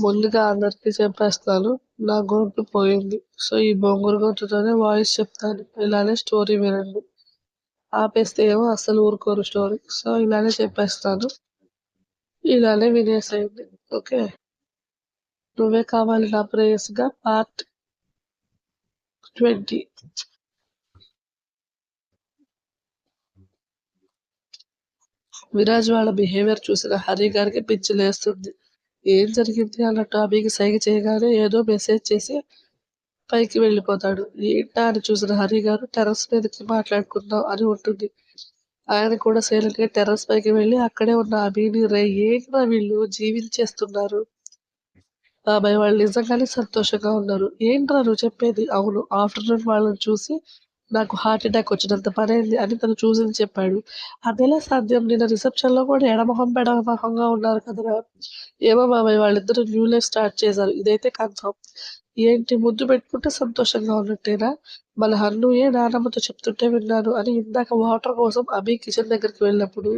ముందుగా అందరికీ చెప్పేస్తాను. నా గొంతు పోయింది. సో ఈ బొంగురు గొంతుతోనే వాయిస్ చెప్తాను. ఇలానే స్టోరీ వినండి. ఆపేస్తే ఏమో అసలు ఊరుకోరు స్టోరీ. సో ఇలానే చెప్పేస్తాను. ఇలానే వినేసేయండి. ఓకే? నువ్వే కావాలి నా ప్రేయస్గా. Part twenty. విరాజ్ వాళ్ళ బిహేవియర్ చూసిన హరి గారికి పిచ్చి లేస్తుంది. ఏం జరిగింది అన్నట్టు అభికి సైగ చేయగానే ఏదో మెసేజ్ చేసి పైకి వెళ్ళిపోతాడు. ఏంటా అని చూసిన హరి గారు టెర్రస్ మీదకి మాట్లాడుకుందాం అని ఉంటుంది. ఆయన కూడా సైలెంట్గా టెర్రస్ పైకి వెళ్ళి అక్కడే ఉన్న అభిని రే ఏంట్రా వీళ్ళు? జీవించేస్తున్నారు బాబాయ్ వాళ్ళు నిజంగానే సంతోషంగా ఉన్నారు. ఏంట్రా నువ్వు చెప్పేది? అవును ఆఫ్టర్నూన్ వాళ్ళని చూసి నాకు హార్ట్ అటాక్ వచ్చినంత పని అయింది అని తను చూసి చెప్పాడు. అదేలా సాధ్యం. నిన్న రిసెప్షన్లో కూడా ఎడమొహం పెడమొహంగా ఉన్నారు కదరా. ఏమో బాబాయ్ వాళ్ళిద్దరు న్యూ లైఫ్ స్టార్ట్ చేశారు. ఇదైతే కన్ఫర్మ్ ఏంటి? ముద్దు పెట్టుకుంటే సంతోషంగా ఉన్నట్టేనా? మన హన్నుయే నానమ్మతో చెప్తుంటే విన్నాను అని ఇందాక వాటర్ కోసం అభి కిచెన్ దగ్గరికి వెళ్ళినప్పుడు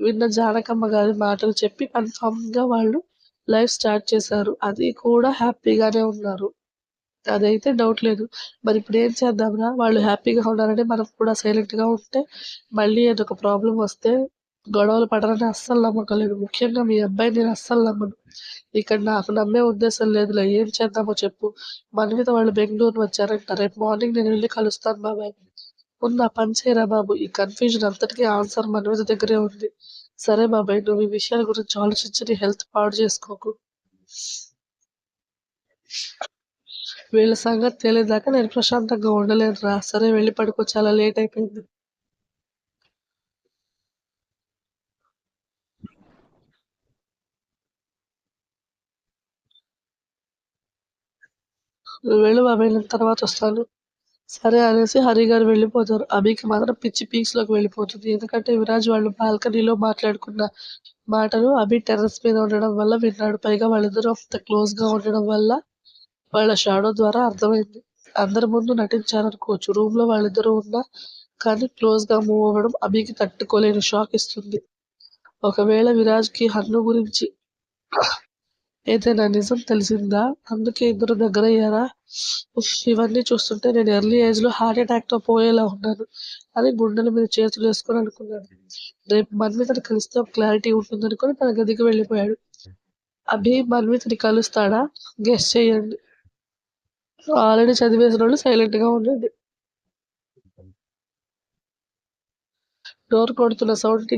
విన్న జానకమ్మ గారి మాటలు చెప్పి కన్ఫర్మ్గా వాళ్ళు లైఫ్ స్టార్ట్ చేశారు. అది కూడా హ్యాపీగానే ఉన్నారు. అదైతే డౌట్ లేదు. మరి ఇప్పుడు ఏం చేద్దాంరా? వాళ్ళు హ్యాపీగా ఉన్నారంటే మనం కూడా సైలెంట్గా ఉంటే మళ్ళీ ఏదొక ప్రాబ్లం వస్తే గొడవలు పడరని అస్సలు నమ్మకలేదు ముఖ్యంగా మీ అబ్బాయి నేను అస్సలు నమ్మను. ఇక్కడ నాకు నమ్మే ఉద్దేశం లేదులే ఏం చేద్దామో చెప్పు. మనవిత వాళ్ళు బెంగళూరు వచ్చారంట. రేపు మార్నింగ్ నేను వెళ్ళి కలుస్తాను బాబాయ్ ఉన్న పని చేయరా బాబు? ఈ కన్ఫ్యూజన్ అంతటికీ ఆన్సర్ మనవిత దగ్గరే ఉంది. సరే బాబాయ్ నువ్వు ఈ విషయాల గురించి ఆలోచించి నీ హెల్త్ పాడు చేసుకోకు. వీళ్ళ సంగతి తెలియదాకా నేను ప్రశాంతంగా ఉండలేను రా సరే వెళ్ళి పడుకో. చాలా లేట్ అయిపోయింది. వెళ్ళు బాబాయ్ నేను తర్వాత వస్తాను. సరే అనేసి హరి గారు వెళ్ళిపోతారు. అభికి మాత్రం పిచ్చి పీక్స్లోకి వెళ్ళిపోతుంది. ఎందుకంటే విరాజ్ వాళ్ళు బాల్కనీలో మాట్లాడుకున్న మాటలు అభి టెర్రస్ మీద ఉండడం వల్ల విన్నాడు. పైగా వాళ్ళిద్దరూ అంత క్లోజ్గా ఉండడం వల్ల వాళ్ళ షాడో ద్వారా అర్థమైంది. అందరి ముందు నటించారనుకోవచ్చు. రూమ్లో వాళ్ళిద్దరూ ఉన్నా కానీ క్లోజ్గా మూవ్ అవ్వడం అభికి తట్టుకోలేని షాక్ ఇస్తుంది. ఒకవేళ విరాజ్కి హన్ను గురించి ఏదైనా నిజం తెలిసిందా? అందుకే ఇద్దరు దగ్గరయ్యారా? అయ్యారా ఇవన్నీ చూస్తుంటే నేను ఎర్లీ ఏజ్లో హార్ట్ అటాక్తో పోయేలా ఉన్నాను అని గుండెల మీద చేతులు వేసుకొని అనుకున్నాను రేపు మన్వితని కలిస్తే ఒక క్లారిటీ ఉంటుందనుకొని తన గదికి వెళ్ళిపోయాడు. అభి మన్వితని కలుస్తాడా? గెస్ చేయండి. ఆల్రెడీ చదివేసిన వాళ్ళు సైలెంట్గా ఉండండి. డోర్ కొడుతున్న సౌండ్కి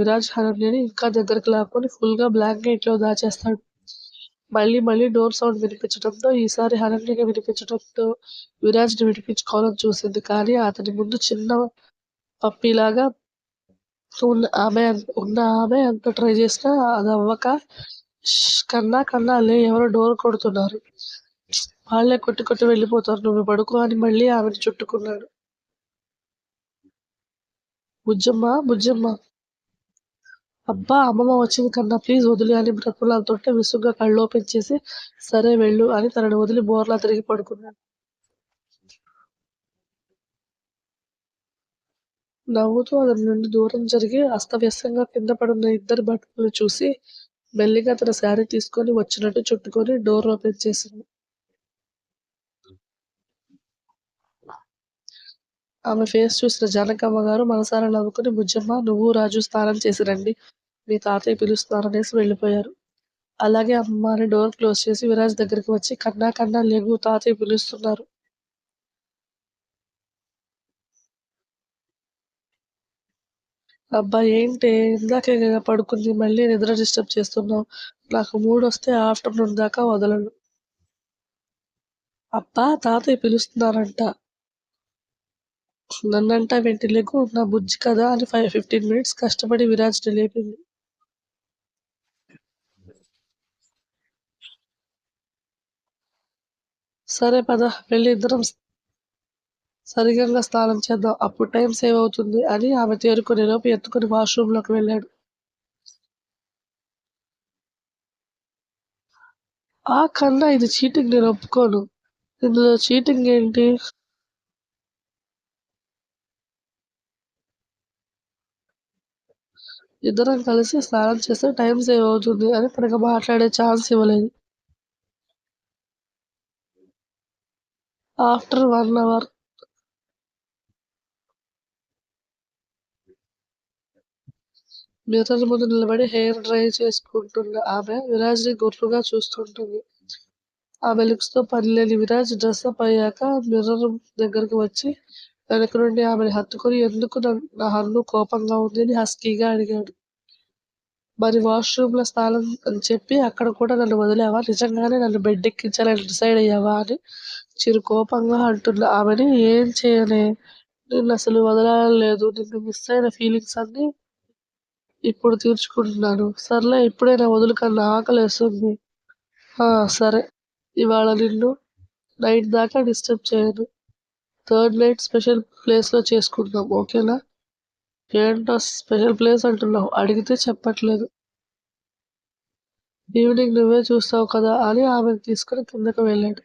విరాజ్ హరణ్యని ఇంకా దగ్గరకు లాక్కొని ఫుల్గా బ్లాంకెట్లో దాచేస్తాడు. మళ్ళీ మళ్ళీ డోర్ సౌండ్ వినిపించడంతో ఈసారి హరణ్యగా వినిపించడంతో విరాజ్ని వినిపించుకోవాలని చూసింది. కానీ అతని ముందు చిన్న పప్పిలాగా ఉన్న ఆమె ఉన్న ఆమె అంత ట్రై చేసినా అది అవ్వక కన్నా కన్నా లే ఎవరో డోర్ కొడుతున్నారు. వాళ్ళే కొట్టి కొట్టి వెళ్ళిపోతారు. నువ్వు పడుకో అని మళ్ళీ ఆమెను చుట్టుకున్నాడు బుజ్జమ్మ బుజ్జమ్మ. అబ్బా అమ్మమ్మ వచ్చింది కన్నా ప్లీజ్ వదిలి అని బ్రతులాడుతుంటే విసుగ్గా కళ్ళు ఓపెన్ చేసి సరే వెళ్ళు అని తనని వదిలి బోర్లా తిరిగి పడుకున్నాడు నవ్వుతూ అతని నుండి దూరం జరిగి అస్తవ్యస్తంగా కింద పడున్న ఇద్దరు బట్టలు చూసి మెల్లిగా తన శారీ తీసుకొని వచ్చినట్టు చుట్టుకొని డోర్ ఓపెన్ చేసింది. ఆమె ఫేస్ చూసిన జానకమ్మ గారు మనసారా నవ్వుకుని బుజ్జమ్మ నువ్వు రాజు స్నానం చేసి రండి. మీ తాతయ్య పిలుస్తున్నారనేసి వెళ్ళిపోయారు. అలాగే అమ్మ డోర్ క్లోజ్ చేసి విరాజ్ దగ్గరికి వచ్చి కన్నా కన్నా లేగు తాతయ్య పిలుస్తున్నారు. అబ్బా ఏంటి? ఇందాకే పడుకుంది. మళ్ళీ నిద్ర డిస్టర్బ్ చేస్తున్నావు. నాకు మూడు వస్తే ఆఫ్టర్నూన్ దాకా వదలను. అబ్బా తాతయ్య పిలుస్తున్నారంట. నన్నంటా వెంటిలేకు నా బుజ్జి కదా అని ఫైవ్ ఫిఫ్టీన్ మినిట్స్ కష్టపడి విరాజ్ లేపింది సరే పద వెళ్ళి ఇద్దరం సరిగంగా స్నానం చేద్దాం. అప్పుడు టైం సేవ్ అవుతుంది అని ఆమె తేరుకునే లోపు ఎత్తుకుని వాష్రూమ్లోకి వెళ్ళాడు. ఆ కన్నా ఇది చీటింగ్ నేను ఒప్పుకోను. ఇందులో చీటింగ్ ఏంటి? ఇద్దరం కలిసి స్నానం చేస్తే టైం సేవ్ అవుతుంది అని తనకు మాట్లాడే ఛాన్స్ ఇవ్వలేదు. After one hour. మిర్రర్ ముందు నిలబడి హెయిర్ డ్రై చేసుకుంటున్న ఆమె విరాజ్ని గుర్రుగా చూస్తుంటుంది. ఆమె లిక్స్తో పని లేని విరాజ్ డ్రెస్ అప్ అయ్యాక మిర్రర్ దగ్గరకు వచ్చి వెనక నుండి ఆమెను హత్తుకుని ఎందుకు నన్- నా హన్ను కోపంగా ఉంది అని హస్కీగా అడిగాడు. మరి వాష్రూమ్లో స్నానం అని చెప్పి అక్కడ కూడా నన్ను వదిలేవా? నిజంగానే నన్ను బెడ్ ఎక్కించాలని డిసైడ్ అయ్యావా అని చిరు కోపంగా అంటున్న. ఆమెని ఏం చేయలే. నిన్ను అసలు వదలలేదు నిన్ను మిస్ అయిన ఫీలింగ్స్ అన్నీ ఇప్పుడు తీర్చుకుంటున్నాను. సర్లే ఇప్పుడైనా నా వదులుకన్నా ఆకలేస్తుంది సరే. ఇవాళ నిన్ను నైట్ దాకా డిస్టర్బ్ చేయను. థర్డ్ నైట్ స్పెషల్ ప్లేస్లో చేసుకుందాం ఓకేనా? ఏంటో స్పెషల్ ప్లేస్ అంటున్నావు? అడిగితే చెప్పట్లేదు. ఈవినింగ్ నువ్వే చూస్తావు కదా అని ఆమెను తీసుకుని కిందకు వెళ్ళాడు.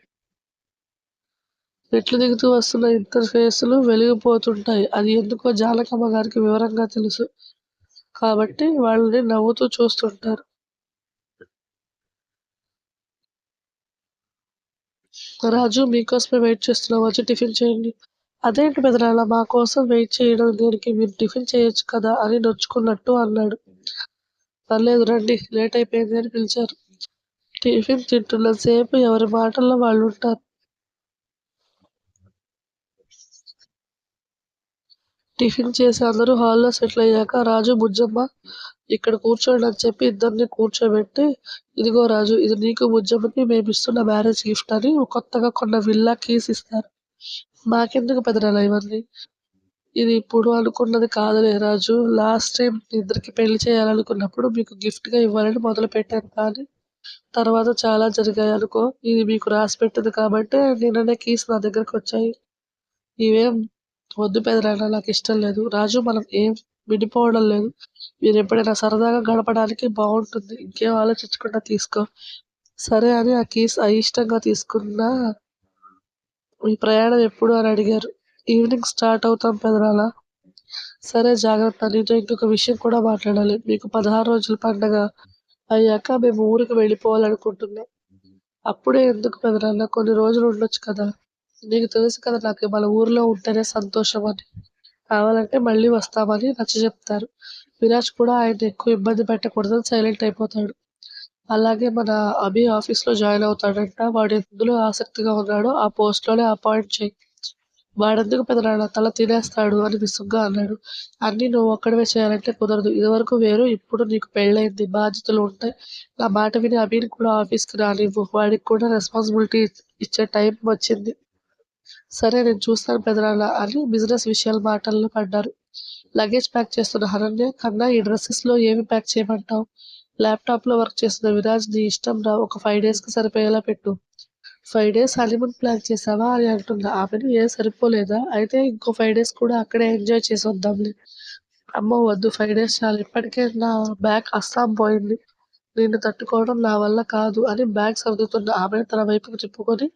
మెట్లు దిగుతూ వస్తున్న ఇద్దరు ఫేసులు వెలిగిపోతుంటాయి. అది ఎందుకో జానకమ్మ గారికి వివరంగా తెలుసు. కాబట్టి వాళ్ళని నవ్వుతూ చూస్తుంటారు. రాజు మీకోసమే వెయిట్ చేస్తున్నాం. వచ్చి టిఫిన్ చేయండి. అదేంటి బెదరాల మా కోసం వెయిట్ చేయడం దేనికి? మీరు టిఫిన్ చేయొచ్చు కదా అని నొచ్చుకున్నట్టు అన్నాడు. పర్లేదు రండి లేట్ అయిపోయింది అని పిలిచారు. టిఫిన్ తింటున్న సేపు ఎవరి మాటల్లో వాళ్ళు ఉంటారు? టిఫిన్ చేసి అందరూ హాల్లో సెటిల్ అయ్యాక రాజు బుజ్జమ్మ ఇక్కడ కూర్చోండి అని చెప్పి ఇద్దరిని కూర్చోబెట్టి ఇదిగో రాజు ఇది నీకు ముజ్జమ్మకి మేము ఇస్తున్న మ్యారేజ్ గిఫ్ట్ అని కొత్తగా కొన్న విల్లా కీస్ ఇస్తారు. మాకెందుకు పెదనాల ఇవన్నీ? ఇది ఇప్పుడు అనుకున్నది కాదులే రాజు. లాస్ట్ టైం ఇద్దరికి పెళ్ళి చేయాలనుకున్నప్పుడు మీకు గిఫ్ట్గా ఇవ్వాలని మొదలు పెట్టాను కానీ తర్వాత చాలా జరిగాయి అనుకో. ఇది మీకు రాసి పెట్టింది కాబట్టి నిన్ననే కీస్ నా దగ్గరకు వచ్చాయి. ఇవేం వద్దు పెదనాన్న నాకు ఇష్టం లేదు. రాజు మనం ఏం విడిపోవడం లేదు. మీరు ఎప్పుడైనా సరదాగా గడపడానికి బాగుంటుంది. ఇంకేం ఆలోచించకుండా తీసుకో. సరే అని ఆ కీస్ అయిష్టంగా తీసుకున్న మీ ప్రయాణం ఎప్పుడు అని అడిగారు. ఈవినింగ్ స్టార్ట్ అవుతాం పెదనాల సరే జాగ్రత్త. నీతో ఇంకొక విషయం కూడా మాట్లాడాలి. మీకు పదహారు రోజుల పండగ అయ్యాక మేము ఊరికి వెళ్ళిపోవాలనుకుంటున్నాం. అప్పుడే ఎందుకు పెదనాల కొన్ని రోజులు ఉండొచ్చు కదా. నీకు తెలుసు కదా నాకు మన ఊర్లో ఉంటేనే సంతోషం అని. కావాలంటే మళ్ళీ వస్తామని నచ్చ చెప్తారు. విరాజ్ కూడా ఆయన ఎక్కువ ఇబ్బంది పెట్టకూడదని సైలెంట్ అయిపోతాడు. అలాగే మన అభి ఆఫీస్లో జాయిన్ అవుతాడంట. వాడు ఎందులో ఆసక్తిగా ఉన్నాడో ఆ పోస్ట్లోనే అపాయింట్ చేయి. వాడెందుకు పెదనాన్న? తల తినేస్తాడు అని విసుగ్గా అన్నాడు. అన్ని నువ్వు ఒక్కడవే చేయాలంటే కుదరదు. ఇదివరకు వేరు ఇప్పుడు నీకు పెళ్ళైంది బాధ్యతలు ఉంటాయి. నా మాట విని అభిని కూడా ఆఫీస్కి రానివ్వు. వాడికి కూడా రెస్పాన్సిబిలిటీ ఇచ్చే టైం వచ్చింది. సరే నేను చూస్తాను పెదనాన్న అని బిజినెస్ విషయాలు మాటల్లో పడ్డారు. లగేజ్ ప్యాక్ చేస్తున్న హరణ్య కన్నా ఈ డ్రెస్సెస్లో ఏమి ప్యాక్ చేయమంటావు? ల్యాప్టాప్లో వర్క్ చేస్తున్న విరాజ్ నీ ఇష్టం రా ఒక ఫైవ్ డేస్కి సరిపోయేలా పెట్టు. ఫైవ్ డేస్ హనీమూన్ ప్లాన్ చేసావా అని అంటుంది ఆమెను ఏం సరిపోలేదా? అయితే ఇంకో ఫైవ్ డేస్ కూడా అక్కడే ఎంజాయ్ చేసి వద్దాంలే. అమ్మో వద్దు ఫైవ్ డేస్ చాలు. ఇప్పటికే నా బ్యాగ్ అస్సాం పోయింది. నిన్ను తట్టుకోవడం నా వల్ల కాదు అని బ్యాగ్ సర్దుతున్న ఆమె తన వైపుకు తిప్పుకొని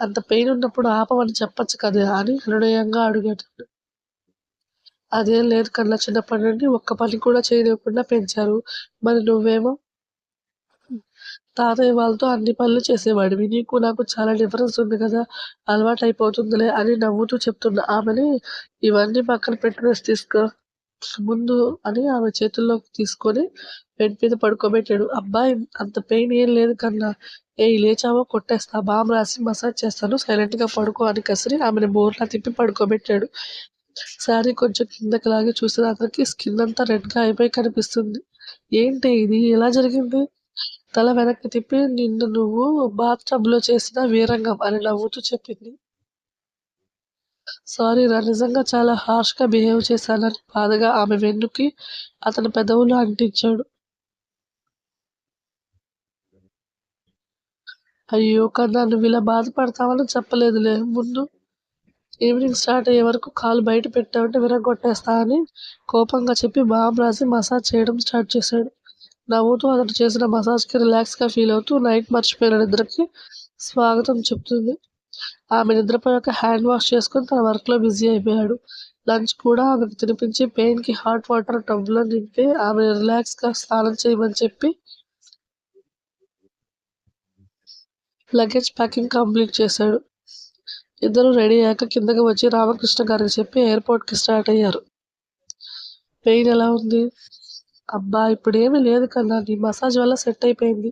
అంత పెయిన్ ఉన్నప్పుడు ఆపమని చెప్పొచ్చు కదా అని హృదయంగా అడిగాడు. అదేం లేదు కన్నా చిన్నప్పటి నుండి ఒక్క పని కూడా చేయలేకుండా పెంచారు. మరి నువ్వేమో? తాతయ్య వాళ్ళతో అన్ని పనులు చేసేవాడివి. నీకు నాకు చాలా డిఫరెన్స్ ఉంది కదా అలవాటు అయిపోతుందిలే అని నవ్వుతూ చెప్తున్న. ఆమెని ఇవన్నీ పక్కన పెట్టుకుని తీసుకో. ముందు అని ఆమె చేతుల్లోకి తీసుకొని బెడ్ మీద పడుకోబెట్టాడు. అబ్బాయి అంత పెయిన్ ఏం లేదు కన్నా. ఏ లేచావో కొట్టేస్తా బామ్ రాసి మసాజ్ చేస్తాను సైలెంట్గా పడుకో అని కసిరి ఆమెను బోర్లా తిప్పి పడుకోబెట్టాడు. శారీ కొంచెం కిందకి లాగి చూసిన అతనికి స్కిన్ అంతా రెడ్గా అయిపోయి కనిపిస్తుంది. ఏంటి ఇది? ఎలా జరిగింది? తల వెనక్కి తిప్పి నిన్ను నువ్వు బాత్ టబ్లో చేసిన వీరంగం అని నవ్వుతూ చెప్పింది. సారీ రా నిజంగా చాలా హార్ష్గా బిహేవ్ చేశానని బాధగా ఆమె వెన్నుకి అతని పెదవులు అంటించాడు. అయ్యో కన్నా నువ్వు ఇలా బాధపడతావని చెప్పలేదులే. ముందు ఈవినింగ్ స్టార్ట్ అయ్యే వరకు కాలు బయట పెట్టామంటే విరగొట్టేస్తా అని కోపంగా చెప్పి బామ్ రాసి మసాజ్ చేయడం స్టార్ట్ చేశాడు. నవ్వుతూ అతను చేసిన మసాజ్కి రిలాక్స్గా ఫీల్ అవుతూ నైట్ మర్చిపోయిన నిద్రకి స్వాగతం చెప్తుంది. ఆమె నిద్రపోయాక హ్యాండ్ వాష్ చేసుకుని తన వర్క్లో బిజీ అయిపోయాడు. లంచ్ కూడా ఆమెకు తినిపించి పెయిన్కి హాట్ వాటర్ టబ్లో నింపి ఆమె రిలాక్స్గా స్నానం చేయమని చెప్పి లగేజ్ ప్యాకింగ్ కంప్లీట్ చేశాడు. ఇద్దరు రెడీ అయ్యాక కిందకి వచ్చి రామకృష్ణ గారికి చెప్పి ఎయిర్పోర్ట్కి స్టార్ట్ అయ్యారు. పెయిన్ ఎలా ఉంది? అబ్బా ఇప్పుడు ఏమీ లేదు కన్నా నీ మసాజ్ వల్ల సెట్ అయిపోయింది.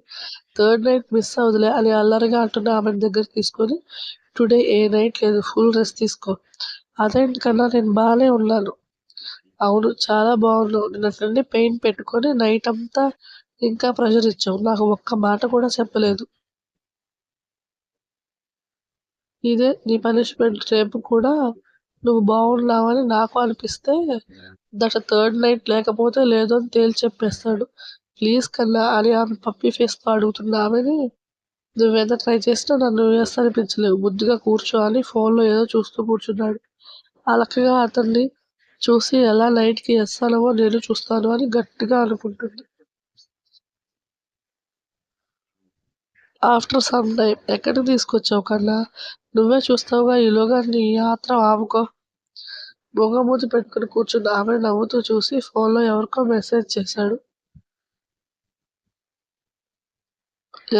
థర్డ్ నైట్ మిస్ అవుదులే అని అల్లరిగా అంటున్న ఆమె దగ్గర తీసుకొని టుడే ఏ నైట్ లేదు ఫుల్ రెస్ట్ తీసుకో. అదేంటి కన్నా నేను బాగానే ఉన్నాను. అవును చాలా బాగున్నావు. నిన్నట్లనే పెయిన్ పెట్టుకొని నైట్ అంతా ఇంకా ప్రెషర్ ఇచ్చావు. నాకు ఒక్క మాట కూడా చెప్పలేదు. ఇదే నీ పనిష్మెంట్ రేపు కూడా నువ్వు బాగున్నావని నాకు అనిపిస్తే దట్ థర్డ్ నైట్ లేకపోతే లేదో అని తేల్చి చెప్పేస్తాడు ప్లీజ్ కన్నా అని ఆమె పప్పి ఫేస్తో అడుగుతున్న ఆమెని నువ్వేదో ట్రై చేసినా నన్ను వేస్తా అనిపించలేవు. బుద్ధిగా కూర్చో అని ఫోన్లో ఏదో చూస్తూ కూర్చున్నాడు. అలకగా అతన్ని చూసి ఎలా నైట్కి వేస్తానో నేను చూస్తాను అని గట్టిగా అనుకుంటుంది. ఆఫ్టర్ సమ్ టైం ఎక్కడికి తీసుకొచ్చావు కన్నా? నువ్వే చూస్తావుగా ఈలోగా నీ యాత్ర ఆపుకో. మూతి పెట్టుకుని కూర్చున్న ఆమె నవ్వుతూ చూసి ఫోన్లో ఎవరికో మెసేజ్ చేశాడు.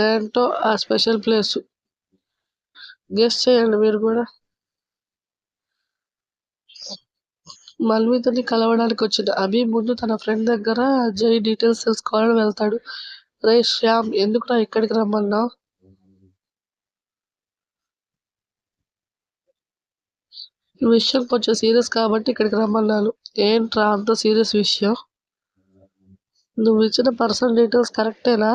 ఏంటో ఆ స్పెషల్ ప్లేస్. గెస్ట్ చేయండి మీరు కూడా. మల్మితని కలవడానికి వచ్చిన అభి ముందు తన ఫ్రెండ్ దగ్గర జై డీటెయిల్స్ తెలుసుకోవాలని వెళ్తాడు. రే శ్యామ్ ఎందుకురా ఇక్కడికి రమ్మన్నావు? ఈ విషయం కొంచెం సీరియస్ కాబట్టి ఇక్కడికి రమ్మన్నాను. ఏంట్రా అంత సీరియస్ విషయం? నువ్వు ఇచ్చిన పర్సనల్ డీటెయిల్స్ కరెక్టేనా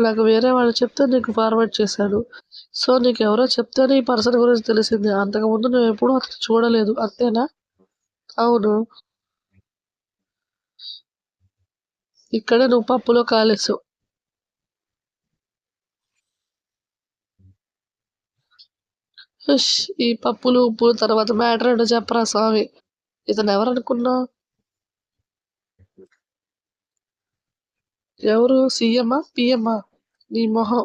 నాకు వేరే వాళ్ళు చెప్తే నీకు ఫార్వర్డ్ చేశాను. సో నీకు ఎవరో చెప్తేనే ఈ పర్సన్ గురించి తెలిసింది. అంతకుముందు నువ్వు ఎప్పుడూ అతను చూడలేదు. అంతేనా? అవును. ఇక్కడే నువ్వు పప్పులో కాలేసావు ఈ పప్పులు ఉప్పులు తర్వాత మ్యాటర్ ఏంటో చెప్పరా స్వామి. ఇతను ఎవరనుకున్నా? ఎవరు? సీఎమ్మా? పిఎమ్మా? నీ మొహం.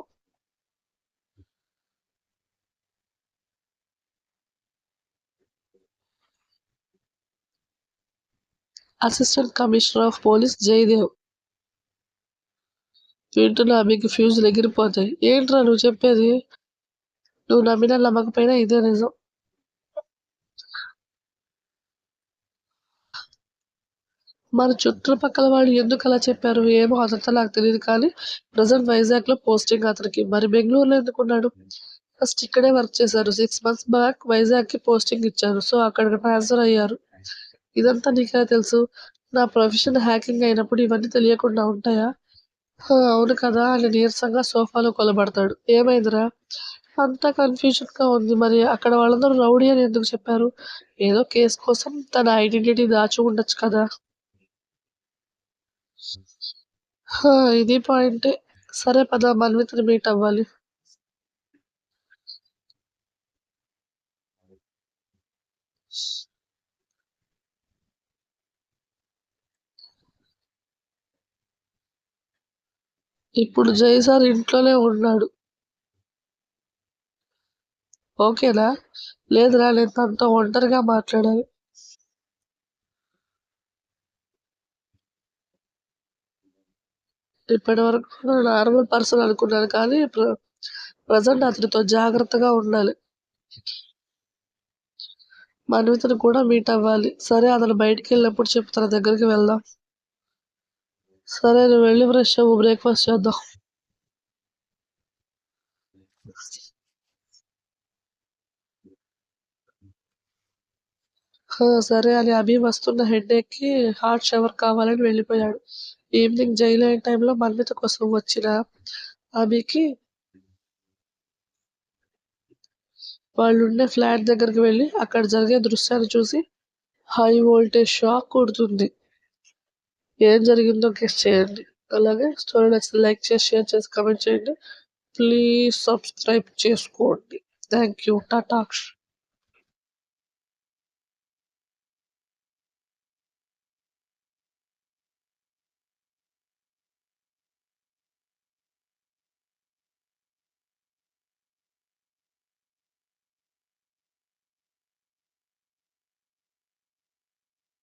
Assistant commissioner of police Jayadev. వింటున్నా మీకు ఫ్యూజులు ఎగిరిపోతాయి. ఏంట్రా నువ్వు చెప్పేది? నువ్వు నమ్మినా నమ్మకపోయినా ఇదే నిజం. మన చుట్టుపక్కల వాళ్ళు ఎందుకు అలా చెప్పారు? ఏమో అదంతా నాకు తెలియదు కానీ ప్రజెంట్ వైజాగ్లో పోస్టింగ్ అతనికి. మరి బెంగళూరులో ఎందుకున్నాడు ఫస్ట్ ఇక్కడే వర్క్ చేశారు. సిక్స్ మంత్స్ బ్యాక్ వైజాగ్కి పోస్టింగ్ ఇచ్చారు. సో అక్కడ ట్రాన్స్ఫర్ అయ్యారు. ఇదంతా నీకే తెలుసు? నా ప్రొఫెషన్ హ్యాకింగ్ అయినప్పుడు ఇవన్నీ తెలియకుండా ఉంటాయా? అవును కదా. అని నీరసంగా సోఫాలో కొలబడతాడు. ఏమైందిరా? అంతా కన్ఫ్యూజన్గా ఉంది మరి అక్కడ వాళ్ళందరూ రౌడీ అని ఎందుకు చెప్పారు ఏదో కేసు కోసం తన ఐడెంటిటీ దాచి ఉండొచ్చు కదా ఇది పాయింటే. సరే పద మన్విత్ని మీట్ అవ్వాలి. ఇప్పుడు జై సార్ ఇంట్లోనే ఉన్నాడు. ఓకేనా? లేదురా నేను తనతో ఒంటరిగా మాట్లాడాలి. ఇప్పటి వరకు నార్మల్ పర్సన్ అనుకున్నాను కానీ ప్రజెంట్ అతనితో జాగ్రత్తగా ఉండాలి మన్వితను కూడా మీట్ అవ్వాలి సరే అతను బయటికి వెళ్ళినప్పుడు చెప్పు తన దగ్గరికి వెళ్దాం సరే నువ్వు వెళ్ళి ఫ్రెష్ అవ్వు బ్రేక్ఫాస్ట్ చేద్దాం సరే అని అభి వస్తున్న హెడ్ హాట్ షవర్ కావాలని వెళ్ళిపోయాడు. ఈవినింగ్ జైలు అయిన టైంలో మన్మిత కోసం వచ్చిన అభికి వాళ్ళుండే ఫ్లాట్ దగ్గరికి వెళ్ళి అక్కడ జరిగే దృశ్యాన్ని చూసి హై వోల్టేజ్ షాక్ కొడుతుంది. ఏం జరిగిందో గెస్ట్ చేయండి. అలాగే స్టోరీ నచ్చితే లైక్ చేసి షేర్ చేసి కమెంట్ చేయండి. ప్లీజ్ సబ్స్క్రైబ్ చేసుకోండి. Thank you టాటాక్ష్